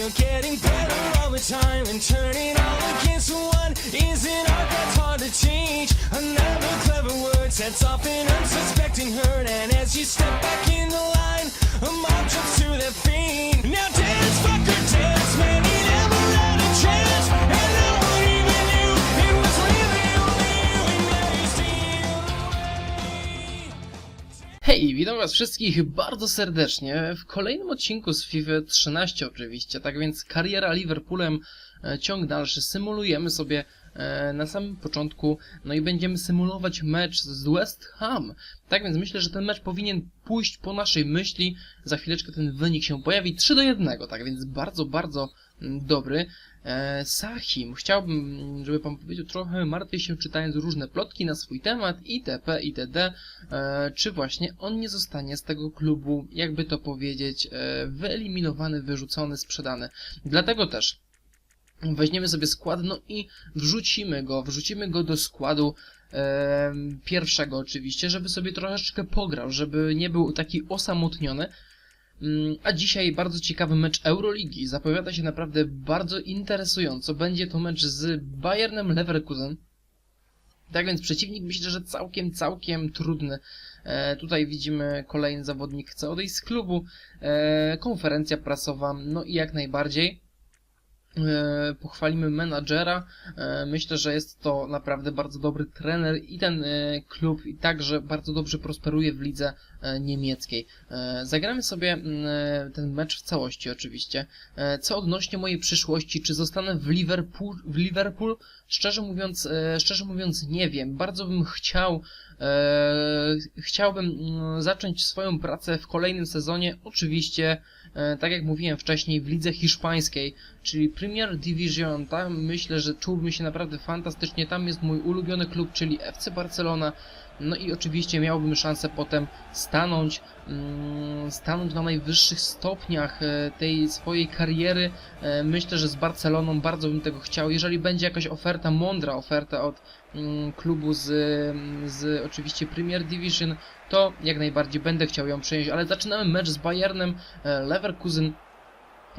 you're getting better all the time and turning all against one isn't art that's hard to change. Another clever word sets off an unsuspecting hurt, and as you step back in the line, a mob jumps to their feet. Now dance, fucker, dance, man, he never had a chance, Hej, witam was wszystkich bardzo serdecznie w kolejnym odcinku z FIFA 13 oczywiście, tak więc kariera Liverpoolem, e, ciąg dalszy, symulujemy sobie e, na samym początku, no i będziemy symulować mecz z West Ham. Tak więc myślę, że ten mecz powinien pójść po naszej myśli, za chwileczkę ten wynik się pojawi 3 do 1, tak więc bardzo, bardzo mm, dobry. E, Sahim, chciałbym, żeby pan powiedział, trochę martwię się czytając różne plotki na swój temat, itp., itd., e, czy właśnie on nie zostanie z tego klubu, jakby to powiedzieć, e, wyeliminowany, wyrzucony, sprzedany. Dlatego też weźmiemy sobie skład, no i wrzucimy go, wrzucimy go do składu pierwszego oczywiście, żeby sobie troszeczkę pograł, żeby nie był taki osamotniony. Mm, A dzisiaj bardzo ciekawy mecz Euroligi. Zapowiada się naprawdę bardzo interesująco. Będzie to mecz z Bayernem Leverkusen. Tak więc przeciwnik myślę, że całkiem, całkiem trudny. E, tutaj widzimy kolejny zawodnik chce odejść z klubu. E, konferencja prasowa, no i jak najbardziej. E, pochwalimy menadżera. E, myślę, że jest to naprawdę bardzo dobry trener i ten e, klub i także bardzo dobrze prosperuje w lidze niemieckiej. E, Zagramy sobie mm, e, ten mecz w całości oczywiście. E, Co odnośnie mojej przyszłości, czy zostanę w Liverpool, w Liverpool? Szczerze mówiąc, e, szczerze mówiąc nie wiem. Bardzo bym chciał e, chciałbym mm, zacząć swoją pracę w kolejnym sezonie, oczywiście e, tak jak mówiłem wcześniej w lidze hiszpańskiej, czyli Premier Division, tam myślę, że czułbym się naprawdę fantastycznie, tam jest mój ulubiony klub, czyli FC Barcelona, no i oczywiście miałbym szansę potem stanąć, mm, stanąć na najwyższych stopniach e, tej swojej kariery. E, Myślę, że z Barceloną bardzo bym tego chciał. Jeżeli będzie jakaś oferta, mądra oferta od mm, klubu z, z oczywiście Premier Division, to jak najbardziej będę chciał ją przyjąć. Ale zaczynamy mecz z Bayernem e, Leverkusen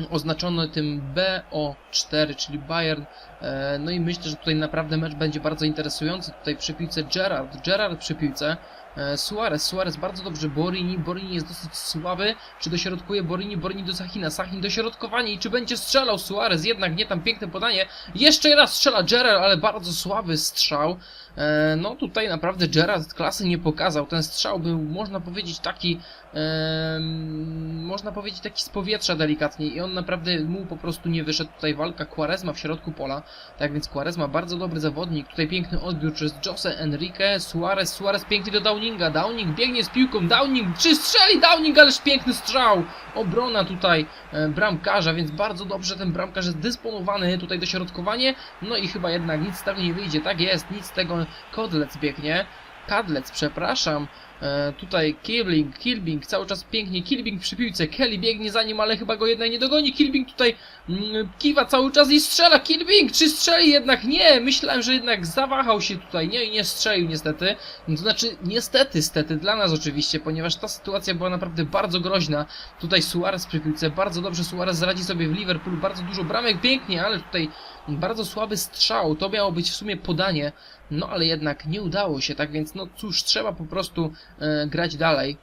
oznaczony tym BO4, czyli Bayern. E, No i myślę, że tutaj naprawdę mecz będzie bardzo interesujący. Tutaj przy piłce Gerard, Gerard przy piłce. E, Suarez, Suarez bardzo dobrze, Borini, Borini jest dosyć słaby, czy dośrodkuje Borini, Borini do Sachina, Sachin dośrodkowanie i czy będzie strzelał? Suarez, jednak nie tam piękne podanie, jeszcze raz strzela Gerard, ale bardzo słaby strzał, e, no tutaj naprawdę Gerard klasy nie pokazał, ten strzał był, można powiedzieć, taki, e, można powiedzieć, taki z powietrza delikatnie i on naprawdę mu po prostu nie wyszedł, tutaj walka Quaresma w środku pola, tak więc Quaresma bardzo dobry zawodnik, tutaj piękny odbiór przez Jose Enrique, Suarez, Suarez pięknie do Downinga, Downing biegnie z piłką, Downing, czy strzeli Downing, ależ piękny strzał, obrona tutaj e, bramkarza, więc bardzo dobrze ten bramkarz jest dysponowany, tutaj dośrodkowanie, no i chyba jednak nic z tego nie wyjdzie, tak jest, nic z tego, Kodlec biegnie, Kadlec, przepraszam, e, tutaj Kilbing, Kilbing, cały czas pięknie, Kilbing przy piłce, Kelly biegnie za nim, ale chyba go jednak nie dogoni, Kilbing tutaj mm, kiwa cały czas i strzela, Kilbing, czy strzeli? Jednak? Nie, myślałem, że jednak zawahał się tutaj, nie, i nie strzelił niestety, to znaczy niestety, stety, dla nas oczywiście, ponieważ ta sytuacja była naprawdę bardzo groźna, tutaj Suarez przy piłce, bardzo dobrze Suarez radzi sobie w Liverpool, bardzo dużo bramek, pięknie, ale tutaj bardzo słaby strzał, to miało być w sumie podanie, no ale jednak nie udało się, tak więc no cóż, trzeba po prostu grać dalej.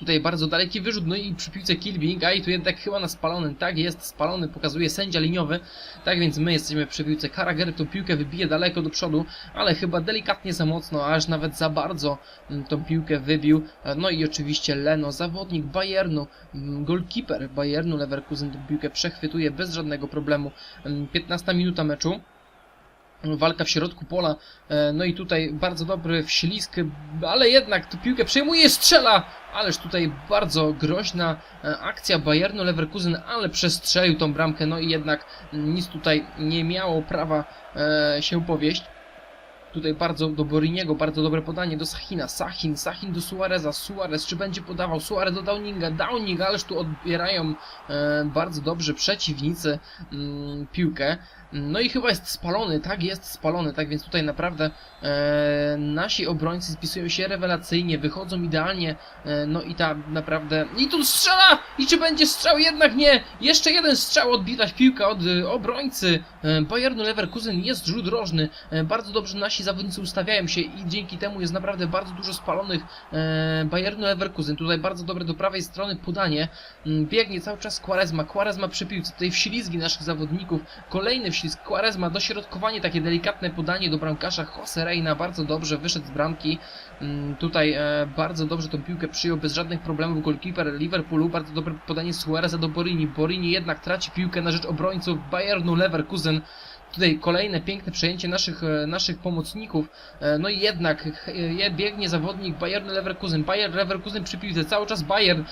Tutaj bardzo daleki wyrzut, no i przy piłce Kilbing, a i tu jednak chyba na spalonym, tak jest, spalony, pokazuje sędzia liniowy, tak więc my jesteśmy przy piłce, Karager tą piłkę wybije daleko do przodu, ale chyba delikatnie za mocno, aż nawet za bardzo mm, tą piłkę wybił, E, no i oczywiście Leno, zawodnik Bayernu, mm, goalkeeper Bayernu Leverkusen tą piłkę przechwytuje bez żadnego problemu, Mm, 15 minuta meczu, walka w środku pola, e, no i tutaj bardzo dobry wślizg, ale jednak tu piłkę przejmuje, strzela, ależ tutaj bardzo groźna e, akcja Bayernu Leverkusen, ale przestrzelił tą bramkę, no i jednak nic tutaj nie miało prawa e, się powieść. Tutaj bardzo do Boriniego, bardzo dobre podanie do Sachina. Sachin, Sachin do Suareza. Suarez, czy będzie podawał? Suarez do Downinga. Downing, ależ tu odbierają e, bardzo dobrze przeciwnicy mm, piłkę. No i chyba jest spalony, tak jest spalony, tak więc tutaj naprawdę e, nasi obrońcy spisują się rewelacyjnie, wychodzą idealnie, e, no i ta naprawdę... I tu strzela! I czy będzie strzał? Jednak nie! Jeszcze jeden strzał, odbita piłka od e, obrońcy e, Bayernu Leverkusen, jest rzut rożny, e, bardzo dobrze nasi zawodnicy ustawiają się i dzięki temu jest naprawdę bardzo dużo spalonych e, Bayernu Leverkusen, tutaj bardzo dobre do prawej strony podanie, biegnie cały czas Quaresma, Quaresma przy piłce, tutaj wślizgi naszych zawodników, kolejny wślizg Quaresma, dośrodkowanie, takie delikatne podanie do bramkarza Jose Reina, bardzo dobrze wyszedł z bramki, Mm, tutaj e, bardzo dobrze tą piłkę przyjął bez żadnych problemów. Goalkeeper Liverpoolu, bardzo dobre podanie Suareza do Borini, Borini jednak traci piłkę na rzecz obrońców Bayernu Leverkusen, Tutaj kolejne piękne przejęcie naszych, e, naszych pomocników. E, No i jednak e, biegnie zawodnik Bayern Leverkusen. Bayern Leverkusen przy piłce. Cały czas Bayern.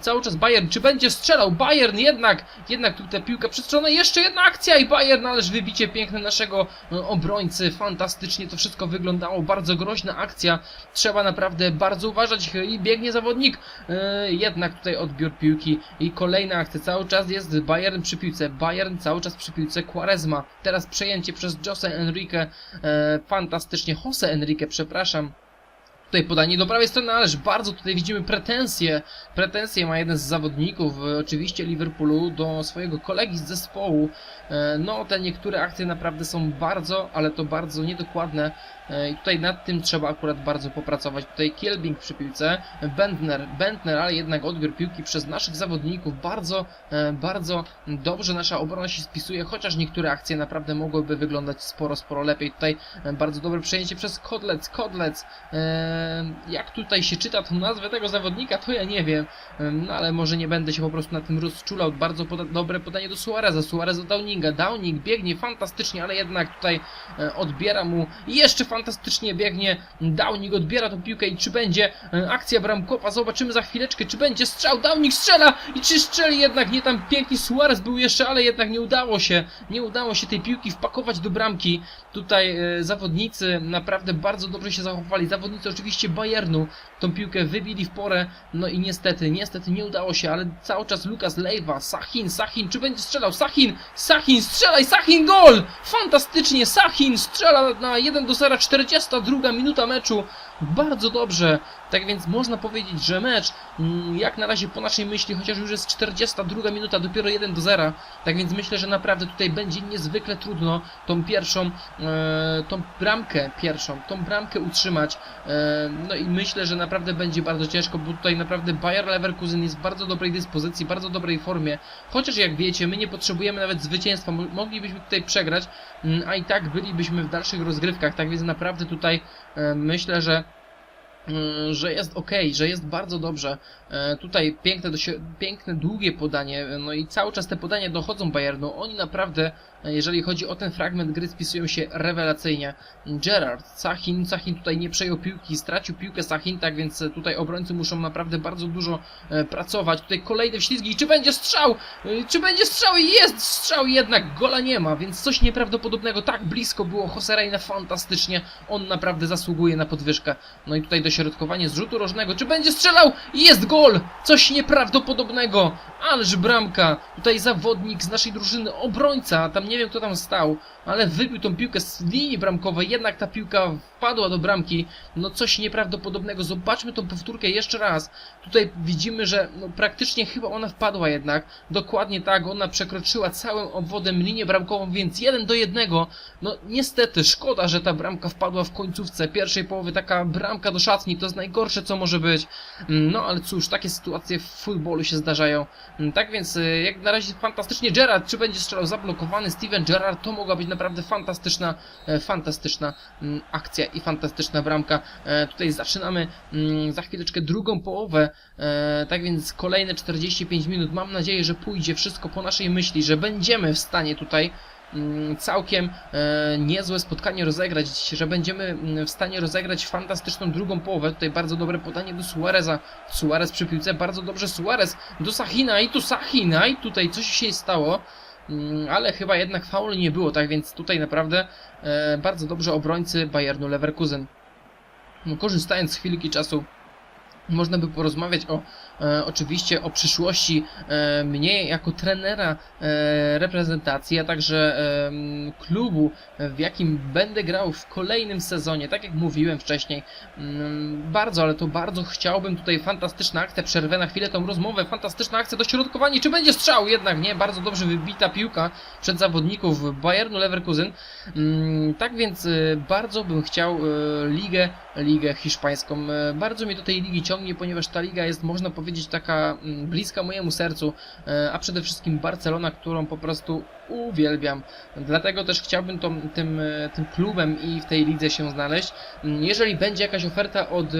Cały czas Bayern. Czy będzie strzelał? Bayern jednak. Jednak tutaj piłka przestrzelona. Jeszcze jedna akcja i Bayern. Ależ wybicie piękne naszego obrońcy. Fantastycznie to wszystko wyglądało. Bardzo groźna akcja. Trzeba naprawdę bardzo uważać. I biegnie zawodnik. Jednak tutaj odbiór piłki. I kolejna akcja. Cały czas jest Bayern przy piłce. Bayern cały czas przy piłce. Quaresma. Teraz przejęcie przez Jose Enrique. E, fantastycznie. Jose Enrique, przepraszam. Tutaj podanie do prawej strony, ależ bardzo tutaj widzimy pretensje. Pretensje ma jeden z zawodników, e, oczywiście Liverpoolu, do swojego kolegi z zespołu. E, No, te niektóre akcje naprawdę są bardzo, ale to bardzo niedokładne. E, I tutaj nad tym trzeba akurat bardzo popracować. Tutaj Kielbing przy piłce, Bentner, Bentner, ale jednak odbiór piłki przez naszych zawodników. Bardzo, bardzo dobrze nasza obrona się spisuje, chociaż niektóre akcje naprawdę mogłyby wyglądać sporo, sporo lepiej. Tutaj bardzo dobre przejęcie przez Kodlec, Kodlec. Jak tutaj się czyta tą nazwę tego zawodnika, to ja nie wiem. No ale może nie będę się po prostu na tym rozczulał. Bardzo poda dobre podanie do Suareza, Suarez do Downinga. Downing biegnie fantastycznie, ale jednak tutaj e, odbiera mu jeszcze fantastycznie biegnie. Downing odbiera tą piłkę i czy będzie e, akcja bramkowa? Zobaczymy za chwileczkę, czy będzie strzał. Downing strzela i czy strzeli jednak nie tam pięknie Suarez był jeszcze, ale jednak nie udało się. Nie udało się tej piłki wpakować do bramki. Tutaj e, zawodnicy naprawdę bardzo dobrze się zachowali. Zawodnicy oczywiście Bayernu tą piłkę wybili w porę. No i niestety, niestety nie udało się, ale cały czas Lukas Leiva, Sahin, Sahin, czy będzie strzelał? Sahin, Sahin, strzelaj, Sahin, gol! Fantastycznie, Sahin strzela na 1 do 0, 42 minuta meczu. Bardzo dobrze. Tak więc można powiedzieć, że mecz, mm, jak na razie po naszej myśli, chociaż już jest 42 minuta, dopiero 1 do 0. Tak więc myślę, że naprawdę tutaj będzie niezwykle trudno tą pierwszą, e, tą bramkę pierwszą, tą bramkę utrzymać. E, no i myślę, że naprawdę będzie bardzo ciężko, bo tutaj naprawdę Bayer Leverkusen jest w bardzo dobrej dyspozycji, bardzo dobrej formie. Chociaż jak wiecie, my nie potrzebujemy nawet zwycięstwa, mo- moglibyśmy tutaj przegrać, mm, a i tak bylibyśmy w dalszych rozgrywkach. Tak więc naprawdę tutaj e, myślę, że mm, że jest ok, że jest bardzo dobrze. E, tutaj piękne, piękne, długie podanie, no i cały czas te podania dochodzą Bayernu. Oni naprawdę, jeżeli chodzi o ten fragment gry, spisują się rewelacyjnie. Gerard, Sachin, Sachin tutaj nie przejął piłki, stracił piłkę Sachin, tak więc tutaj obrońcy muszą naprawdę bardzo dużo e, pracować. Tutaj kolejne wślizgi, czy będzie strzał? E, Czy będzie strzał? Jest strzał, jednak gola nie ma, więc coś nieprawdopodobnego. Tak blisko było Jose Reina, fantastycznie. On naprawdę zasługuje na podwyżkę. No i tutaj dośrodkowanie z rzutu rożnego. Czy będzie strzelał? Jest gol! Coś nieprawdopodobnego! Ależ bramka! Tutaj zawodnik z naszej drużyny, obrońca, tam nie wiem kto tam stał, ale wybił tą piłkę z linii bramkowej, jednak ta piłka wpadła do bramki. No coś nieprawdopodobnego. Zobaczmy tą powtórkę jeszcze raz. Tutaj widzimy, że no, praktycznie chyba ona wpadła jednak. Dokładnie tak, ona przekroczyła całym obwodem linię bramkową, więc jeden do jednego. No niestety, szkoda, że ta bramka wpadła w końcówce pierwszej połowy. Taka bramka do szatni to jest najgorsze, co może być. No ale cóż, takie sytuacje w futbolu się zdarzają. Tak więc, y, jak na razie fantastycznie Gerard, czy będzie strzelał zablokowany Steven Gerrard, to mogła być naprawdę fantastyczna, e, fantastyczna mm, akcja i fantastyczna bramka. E, Tutaj zaczynamy mm, za chwileczkę drugą połowę, e, tak więc kolejne 45 minut. Mam nadzieję, że pójdzie wszystko po naszej myśli, że będziemy w stanie tutaj mm, całkiem niezłe spotkanie rozegrać, że będziemy w stanie rozegrać fantastyczną drugą połowę. Tutaj bardzo dobre podanie do Suareza. Suarez przy piłce, bardzo dobrze Suarez do Sachina i tu Sachina i tutaj coś się stało. Mm, ale chyba jednak faulu nie było, tak więc tutaj naprawdę e, bardzo dobrze obrońcy Bayernu Leverkusen. No, korzystając z chwilki czasu, można by porozmawiać o, e, oczywiście o przyszłości e, mnie jako trenera e, reprezentacji, a także klubu, w jakim będę grał w kolejnym sezonie. Tak jak mówiłem wcześniej, bardzo, ale to bardzo chciałbym tutaj fantastyczna akcja, przerwę na chwilę tą rozmowę, fantastyczna akcja, dośrodkowanie, czy będzie strzał? Jednak nie, bardzo dobrze wybita piłka przed zawodników Bayernu Leverkusen. Tak więc bardzo bym chciał ligę, ligę hiszpańską. Bardzo mnie do tej ligi ciągnie, ponieważ ta liga jest, można powiedzieć, taka mm, bliska mojemu sercu, e, a przede wszystkim Barcelona, którą po prostu uwielbiam. Dlatego też chciałbym tą, tym, e, tym klubem i w tej lidze się znaleźć. Mm, Jeżeli będzie jakaś oferta od, e,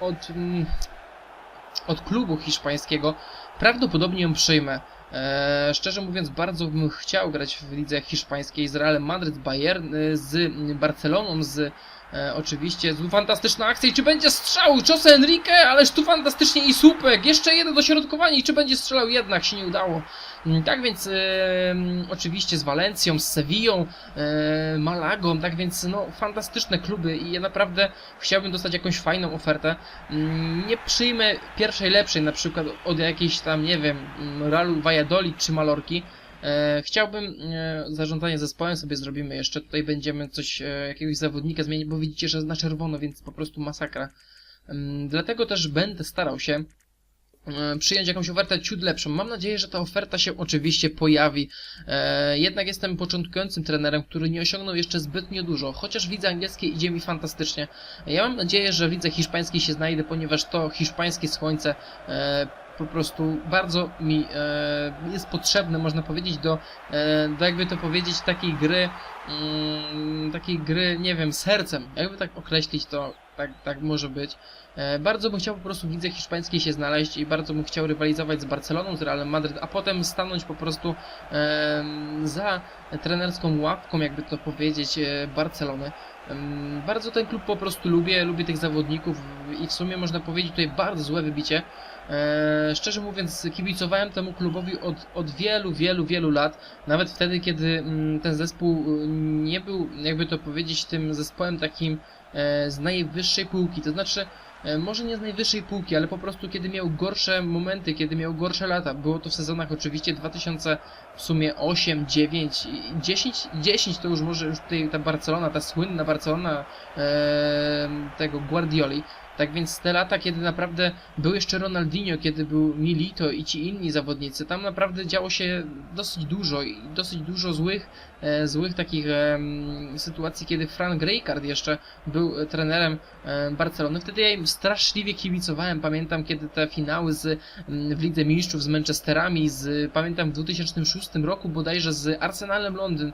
od, mm, od klubu hiszpańskiego, prawdopodobnie ją przyjmę. E, szczerze mówiąc, bardzo bym chciał grać w lidze hiszpańskiej z Realem Madryt, Bayern, z Barceloną, z e, oczywiście fantastyczna akcja i czy będzie strzał? Jose Enrique, ależ tu fantastycznie i słupek, jeszcze jedno dośrodkowanie i czy będzie strzelał? Jednak się nie udało. Mm, Tak więc e, mm, oczywiście z Walencją, z Sewillą, e, Malagą, tak więc no fantastyczne kluby i ja naprawdę chciałbym dostać jakąś fajną ofertę. Mm, Nie przyjmę pierwszej lepszej, na przykład od jakiejś tam, nie wiem, Realu Valladolid czy Malorki. E, chciałbym e, zarządzanie zespołem sobie zrobimy jeszcze. Tutaj będziemy coś, e, jakiegoś zawodnika zmienić, bo widzicie, że na czerwono, więc po prostu masakra. Dlatego też będę starał się przyjąć jakąś ofertę ciut lepszą. Mam nadzieję, że ta oferta się oczywiście pojawi. Jednak jestem początkującym trenerem, który nie osiągnął jeszcze zbytnio dużo, chociaż w lidze angielskiej idzie mi fantastycznie. Ja mam nadzieję, że w lidze hiszpańskiej się znajdę, ponieważ to hiszpańskie słońce po prostu bardzo mi e, jest potrzebne, można powiedzieć, do, e, do jakby to powiedzieć, takiej gry, mm, takiej gry, nie wiem, sercem. Jakby tak określić to, tak, tak może być. E, bardzo bym chciał po prostu w lidze hiszpańskiej się znaleźć i bardzo bym chciał rywalizować z Barceloną, z Realem Madryt, a potem stanąć po prostu em, za trenerską łapką, jakby to powiedzieć, e, Barcelony. Bardzo ten klub po prostu lubię, lubię tych zawodników i w sumie można powiedzieć tutaj bardzo złe wybicie. E, szczerze mówiąc, kibicowałem temu klubowi od, od wielu, wielu, wielu lat. Nawet wtedy, kiedy mm, ten zespół y, nie był, jakby to powiedzieć, tym zespołem takim e, z najwyższej półki. To znaczy, e, może nie z najwyższej półki, ale po prostu kiedy miał gorsze momenty, kiedy miał gorsze lata. Było to w sezonach oczywiście 2000 w sumie 8, 9, i 10, 10 to już może już tutaj ta Barcelona, ta słynna Barcelona e, tego Guardioli. Tak więc te lata, kiedy naprawdę był jeszcze Ronaldinho, kiedy był Milito i ci inni zawodnicy, tam naprawdę działo się dosyć dużo i dosyć dużo złych, e, złych takich em, sytuacji, kiedy Frank Rijkaard jeszcze był e, trenerem e, Barcelony. Wtedy ja im straszliwie kibicowałem. Pamiętam, kiedy te finały z, w Lidze Mistrzów z Manchesterami, z, pamiętam w 2006 roku bodajże z Arsenalem Londyn,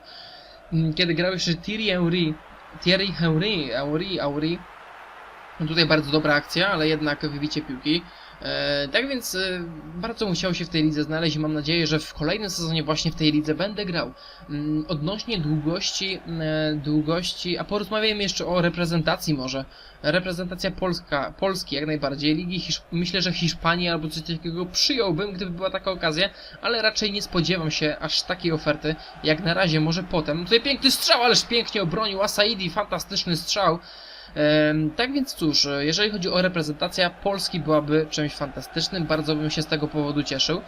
kiedy grał jeszcze Thierry Henry, Thierry Henry, Henry, Henry, Tutaj bardzo dobra akcja, ale jednak wybicie piłki. E, tak więc e, bardzo musiał się w tej lidze znaleźć i mam nadzieję, że w kolejnym sezonie właśnie w tej lidze będę grał. Mm, odnośnie długości, e, długości, a porozmawiajmy jeszcze o reprezentacji może. Reprezentacja Polska, Polski jak najbardziej. Ligi Hisz myślę, że Hiszpanii albo coś takiego przyjąłbym, gdyby była taka okazja, ale raczej nie spodziewam się aż takiej oferty. Jak na razie, może potem. Tutaj piękny strzał, ależ pięknie obronił Asaidi, fantastyczny strzał. Tak więc cóż, jeżeli chodzi o reprezentację, Polski byłaby czymś fantastycznym, bardzo bym się z tego powodu cieszył.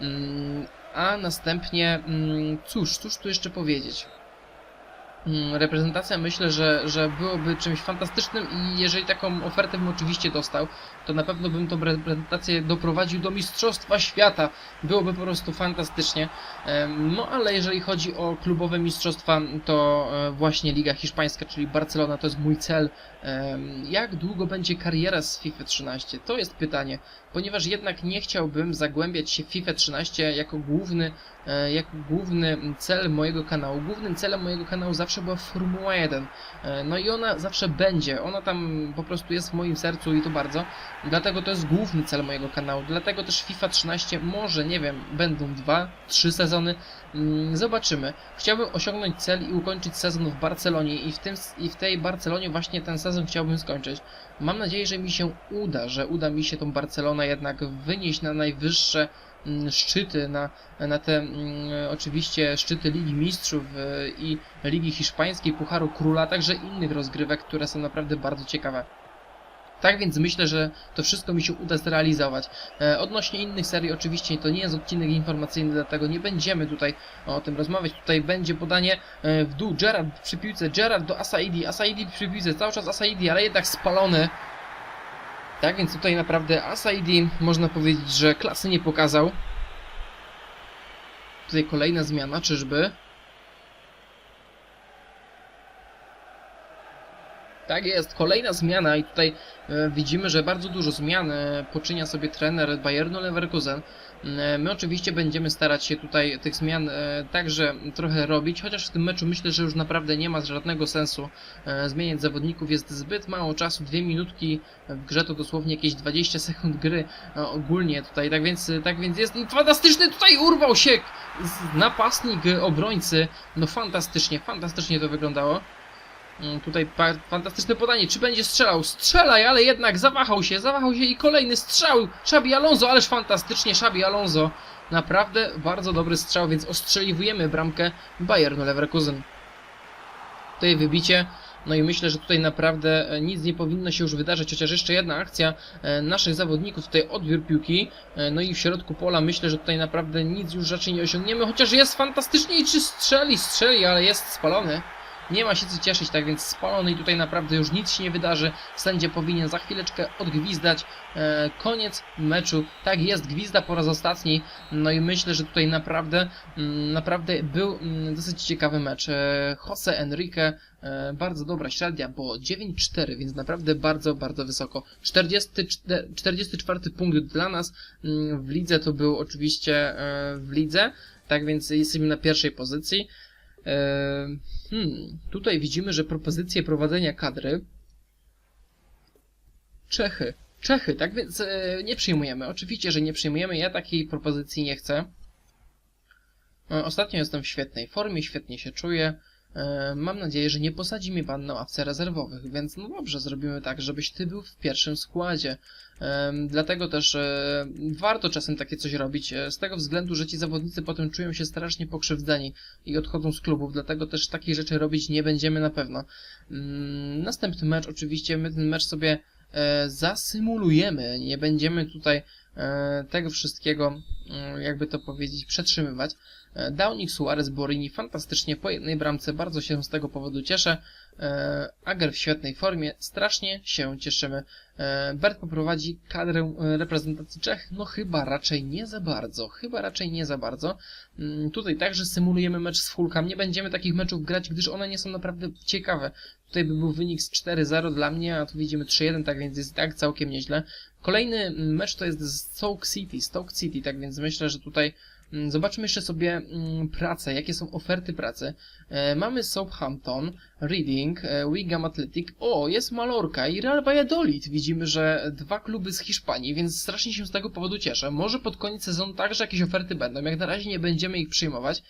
Mm, A następnie, mm, cóż, cóż tu jeszcze powiedzieć? Mm, Reprezentacja myślę, że, że byłoby czymś fantastycznym i jeżeli taką ofertę bym oczywiście dostał, to na pewno bym tą reprezentację doprowadził do Mistrzostwa Świata. Byłoby po prostu fantastycznie. No ale jeżeli chodzi o klubowe mistrzostwa, to e, właśnie Liga Hiszpańska, czyli Barcelona, to jest mój cel. Jak długo będzie kariera z FIFA 13? To jest pytanie, ponieważ jednak nie chciałbym zagłębiać się w FIFA 13 jako główny, e, jako główny cel mojego kanału. Głównym celem mojego kanału zawsze była Formuła 1. E, No i ona zawsze będzie. Ona tam po prostu jest w moim sercu i to bardzo. Dlatego to jest główny cel mojego kanału. Dlatego też FIFA 13 może, nie wiem, będą dwa, trzy sezony. Mm, Zobaczymy. Chciałbym osiągnąć cel i ukończyć sezon w Barcelonie i w, tym, i w tej Barcelonie właśnie ten sezon chciałbym skończyć. Mam nadzieję, że mi się uda, że uda mi się tą Barcelonę jednak wynieść na najwyższe mm, szczyty, na, na te mm, oczywiście szczyty Ligi Mistrzów e, i Ligi Hiszpańskiej, Pucharu Króla, także innych rozgrywek, które są naprawdę bardzo ciekawe. Tak więc myślę, że to wszystko mi się uda zrealizować. E, odnośnie innych serii, oczywiście to nie jest odcinek informacyjny, dlatego nie będziemy tutaj o tym rozmawiać. Tutaj będzie podanie e, w dół. Gerard przy piłce, Gerard do Asaidi, Asaidi przy piłce, cały czas Asaidi, ale jednak spalony. Tak więc tutaj naprawdę Asaidi można powiedzieć, że klasy nie pokazał. Tutaj kolejna zmiana, czyżby? Tak jest, kolejna zmiana i tutaj e, widzimy, że bardzo dużo zmian e, poczynia sobie trener Bayernu Leverkusen. E, my oczywiście będziemy starać się tutaj tych zmian także trochę robić, chociaż w tym meczu myślę, że już naprawdę nie ma żadnego sensu zmieniać zawodników. Jest zbyt mało czasu, dwie minutki w grze to dosłownie jakieś 20 sekund gry ogólnie tutaj, tak więc, tak więc jest fantastyczny tutaj urwał się napastnik obrońcy. No fantastycznie, fantastycznie to wyglądało. Mm, Tutaj fantastyczne podanie. Czy będzie strzelał? Strzelaj, ale jednak zawahał się, zawahał się i kolejny strzał. Szabi Alonso, ależ fantastycznie Szabi Alonso. Naprawdę bardzo dobry strzał, więc ostrzeliwujemy bramkę Bayernu Leverkusen. Tutaj wybicie. No i myślę, że tutaj naprawdę e, nic nie powinno się już wydarzyć, chociaż jeszcze jedna akcja e, naszych zawodników, tutaj odbiór piłki, e, no i w środku pola myślę, że tutaj naprawdę nic już raczej nie osiągniemy, chociaż jest fantastycznie i czy strzeli, strzeli, ale jest spalony. Nie ma się co cieszyć, tak więc spalony i tutaj naprawdę już nic się nie wydarzy. Sędzia powinien za chwileczkę odgwizdać. E, koniec meczu. Tak jest, gwizda po raz ostatni. No i myślę, że tutaj naprawdę, mm, naprawdę był mm, dosyć ciekawy mecz. E, Jose Enrique, e, bardzo dobra średnia, bo 9-4, więc naprawdę bardzo, bardzo wysoko. 44, 44 punkt dla nas mm, w lidze to był oczywiście e, w lidze. Tak więc jesteśmy na pierwszej pozycji. Hmm, tutaj widzimy, że propozycje prowadzenia kadry Czechy. Czechy, tak więc e, nie przyjmujemy. Oczywiście, że nie przyjmujemy. Ja takiej propozycji nie chcę. E, ostatnio jestem w świetnej formie, świetnie się czuję. E, mam nadzieję, że nie posadzi mnie pan na ławce rezerwowych, więc no dobrze, zrobimy tak, żebyś ty był w pierwszym składzie. Em, Dlatego też e, warto czasem takie coś robić, e, z tego względu, że ci zawodnicy potem czują się strasznie pokrzywdzeni i odchodzą z klubów, dlatego też takich rzeczy robić nie będziemy na pewno. Mm, Następny mecz, oczywiście my ten mecz sobie e, zasymulujemy, nie będziemy tutaj e, tego wszystkiego, mm, jakby to powiedzieć, przetrzymywać. E, Downing, Suarez, Borini fantastycznie po jednej bramce, bardzo się z tego powodu cieszę. E, Ager w świetnej formie, strasznie się cieszymy. E, Bert poprowadzi kadrę e, reprezentacji Czech? No chyba raczej nie za bardzo, chyba raczej nie za bardzo. Mm, Tutaj także symulujemy mecz z Fulham, nie będziemy takich meczów grać, gdyż one nie są naprawdę ciekawe. Tutaj by był wynik z 4-0 dla mnie, a tu widzimy 3-1, tak więc jest tak całkiem nieźle. Kolejny mecz to jest z Stoke City, Stoke City, tak więc myślę, że tutaj mm, zobaczmy jeszcze sobie mm, pracę, jakie są oferty pracy. E, mamy Southampton, Reading, e, Wigan Athletic, o, jest Mallorca i Real Valladolid. Widzimy, że dwa kluby z Hiszpanii, więc strasznie się z tego powodu cieszę. Może pod koniec sezonu także jakieś oferty będą, jak na razie nie będziemy ich przyjmować.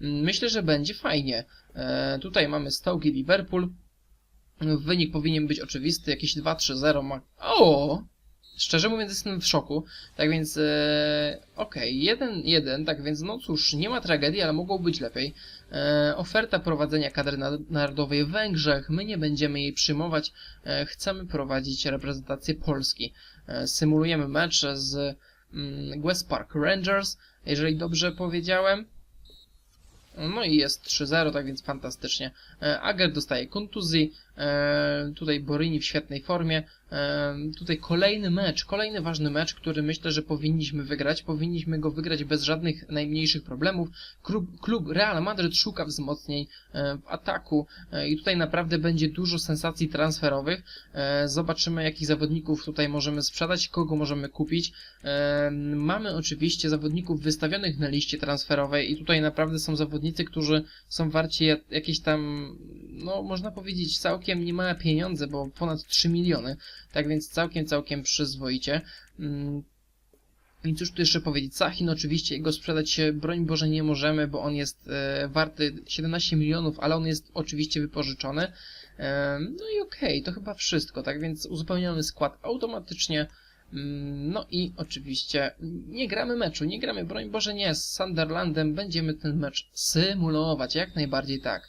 Mm, Myślę, że będzie fajnie. E, tutaj mamy Stoke i Liverpool. Wynik powinien być oczywisty, jakieś 2-3-0 ma... O! Szczerze mówiąc jestem w szoku, tak więc e, okej, 1-1, tak więc no cóż, nie ma tragedii, ale mogło być lepiej. E, oferta prowadzenia kadry na- narodowej w Węgrzech, my nie będziemy jej przyjmować, e, chcemy prowadzić reprezentację Polski. E, symulujemy mecz z mm, West Park Rangers, jeżeli dobrze powiedziałem. No i jest 3-0, tak więc fantastycznie. E, Ager dostaje kontuzji, tutaj Borini w świetnej formie. E, tutaj kolejny mecz, kolejny ważny mecz, który myślę, że powinniśmy wygrać. Powinniśmy go wygrać bez żadnych najmniejszych problemów. Klub, klub Real Madryt szuka wzmocnień e, w ataku e, i tutaj naprawdę będzie dużo sensacji transferowych. E, zobaczymy, jakich zawodników tutaj możemy sprzedać, kogo możemy kupić. E, mamy oczywiście zawodników wystawionych na liście transferowej i tutaj naprawdę są zawodnicy, którzy są warci ja- jakieś tam, no można powiedzieć całkiem niemałe pieniądze, bo ponad 3 miliony. Tak więc całkiem, całkiem przyzwoicie. Mm, I cóż tu jeszcze powiedzieć? Sachin oczywiście, jego sprzedać się, broń Boże, nie możemy, bo on jest e, warty 17 milionów, ale on jest oczywiście wypożyczony. E, no i okej, to chyba wszystko, tak więc uzupełniamy skład automatycznie. Mm, No i oczywiście nie gramy meczu, nie gramy, broń Boże nie, z Sunderlandem będziemy ten mecz symulować, jak najbardziej tak.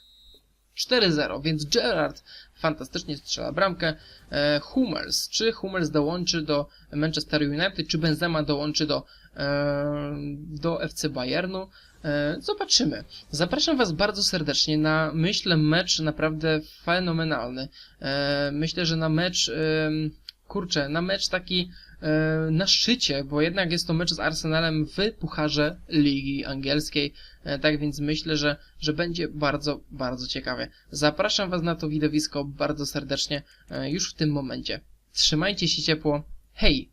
4-0, więc Gerrard fantastycznie strzela bramkę. E, Hummels, czy Hummels dołączy do Manchester United, czy Benzema dołączy do, e, do FC Bayernu? E, zobaczymy. Zapraszam Was bardzo serdecznie na, myślę, mecz naprawdę fenomenalny. Myślę, że na mecz, kurczę, na mecz taki na szczycie, bo jednak jest to mecz z Arsenalem w Pucharze Ligi Angielskiej, e, tak więc myślę, że, że będzie bardzo, bardzo ciekawie. Zapraszam Was na to widowisko bardzo serdecznie e, już w tym momencie. Trzymajcie się ciepło. Hej!